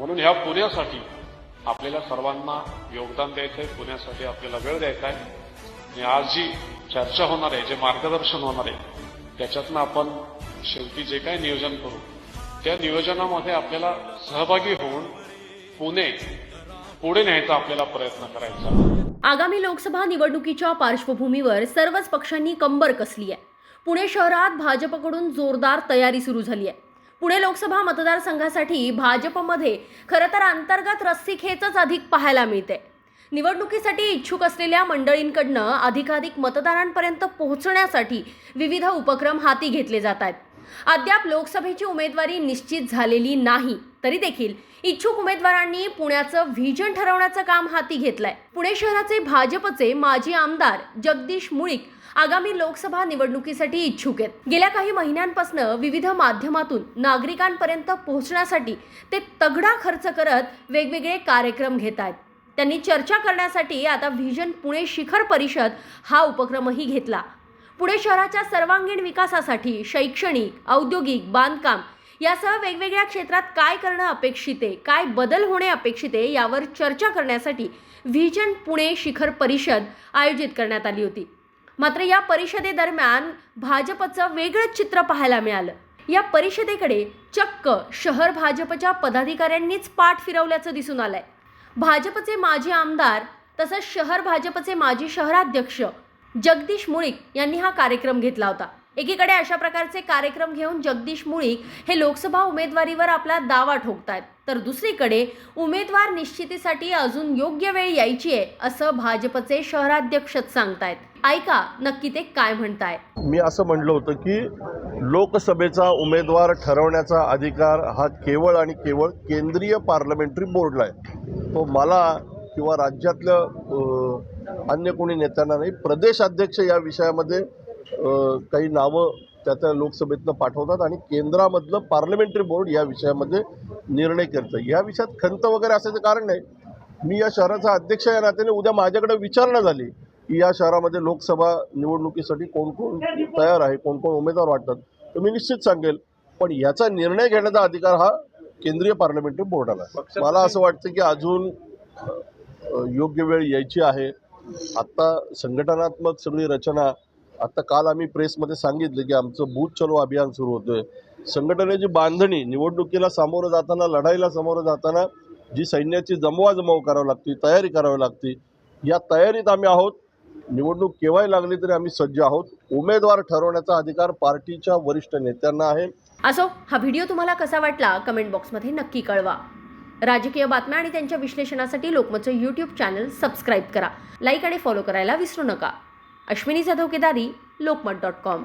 म्हणून ह्या पुण्यासाठी आपल्याला सर्वांना योगदान द्यायचं आहे पुण्यासाठी आपल्याला वेळ द्यायचा आहे आणि आज जी चर्चा होणार आहे जे मार्गदर्शन होणार आहे त्याच्यातनं आपण शेवटी जे काही नियोजन करू त्या नियोजनामध्ये आपल्याला सहभागी होऊन पुणे पुढे न्यायचा आपल्याला प्रयत्न करायचा आगामी लोकसभा निवडणुकीच्या पार्श्वभूमीवर सर्वच पक्षांनी कंबर कसली आहे. पुणे शहरात भाजपकडून जोरदार तयारी सुरू झाली आहे. पुणे लोकसभा मतदारसंघासाठी भाजपमध्ये खरं तर अंतर्गत रस्सीखेचच अधिक पाहायला मिळते निवडणुकीसाठी इच्छुक असलेल्या मंडळींकडनं अधिकाधिक मतदारांपर्यंत पोहोचण्यासाठी विविध उपक्रम हाती घेतले जात आहेत. अद्याप लोकसभेची उमेदवारी निश्चित झालेली नाही. तरी देखील इच्छुक उमेदवारांनी पुण्याचं व्हिजन ठरवण्याचं काम हाती घेतलंय. पुणे शहराचे भाजपचे माजी आमदार जगदीश मुळीक आगामी लोकसभा निवडणुकीसाठी इच्छुक आहेत. गेल्या काही महिन्यांपासून विविध माध्यमातून नागरिकांपर्यंत पोहोचण्यासाठी ते तगडा खर्च करत वेगवेगळे कार्यक्रम घेत आहेत. त्यांनी चर्चा करण्यासाठी आता व्हिजन पुणे शिखर परिषद हा उपक्रमही घेतला. पुणे शहराच्या सर्वांगीण विकासासाठी शैक्षणिक औद्योगिक बांधकाम यासह वेगवेगळ्या क्षेत्रात काय करणं अपेक्षित आहे? काय बदल होणे अपेक्षित आहे? यावर चर्चा करण्यासाठी व्हिजन पुणे शिखर परिषद आयोजित करण्यात आली होती. मात्र या परिषदेदरम्यान भाजपचं वेगळंच चित्र पाहायला मिळालं. या परिषदेकडे चक्क शहर भाजपच्या पदाधिकाऱ्यांनीच पाठ फिरवल्याचं दिसून आलंय. भाजपचे माजी आमदार तसंच शहर भाजपचे माजी शहराध्यक्ष जगदीश मुळीक यांनी हा कार्यक्रम घेतला होता. एकीकडे अशा प्रकारचे कार्यक्रम घेऊन जगदीश मुळीक हे लोकसभा उमेदवारीवर आपला दावा ठोकतायत. तर दुसरीकडे उमेदवार निश्चितीसाठी अजून योग्य वेळ यायची आहे असं भाजपचे शहराध्यक्षच सांगतायत. ऐका नक्की ते काय म्हणताय? मी असं म्हणलं होतं की लोकसभेचा उमेदवार ठरवण्याचा अधिकार हा केवळ आणि केवळ केंद्रीय पार्लमेंटरी बोर्डला आहे. तो मला किंवा राज्यातल्या अन्य कोणी नेत्यांना नाही प्रदेशाध्यक्ष या विषयामध्ये काही नावं त्या त्या लोकसभेतनं पाठवतात आणि केंद्रामधलं पार्लमेंटरी बोर्ड या विषयामध्ये निर्णय करतं. या विषयात खंत वगैरे असायचं कारण नाही. मी या शहराचा अध्यक्ष या नात्याने उद्या माझ्याकडे विचारणा झाली की या शहरामध्ये लोकसभा निवडणुकीसाठी कोण कोण तयार आहे कोण कोण उमेदवार वाटतात तर मी निश्चित सांगेल. पण याचा निर्णय घेण्याचा अधिकार हा केंद्रीय पार्लमेंटरी बोर्डाला मला असं वाटतं की अजून योग्य वेळ यायची आहे. आत्ता संघटनात्मक सगळी रचना आत्ता काल आम्ही प्रेसमध्ये सांगितलं की आमचं बूथ चलो अभियान सुरू होतोय. संघटनेची बांधणी निवडणुकीला सामोरं जाताना लढाईला सामोरं जाताना जी सैन्याची जमवाजमव करावी लागते तयारी करावी लागते या तयारीत आम्ही आहोत. निवडणूक केव्हाही लागली तरी आम्ही सज्ज आहोत. उमेदवार ठरवण्याचा अधिकार पार्टीच्या वरिष्ठ नेत्यांना आहे. असो हा व्हिडिओ तुम्हाला कसा वाटला कमेंट बॉक्समध्ये नक्की कळवा. राजकीय बातम्या आणि त्यांच्या विश्लेषणासाठी लोकमतचं यूट्यूब चॅनल सबस्क्राईब करा. लाईक आणि फॉलो करायला विसरू नका. Ashwini Jadhav Kedari Lokmat dot com.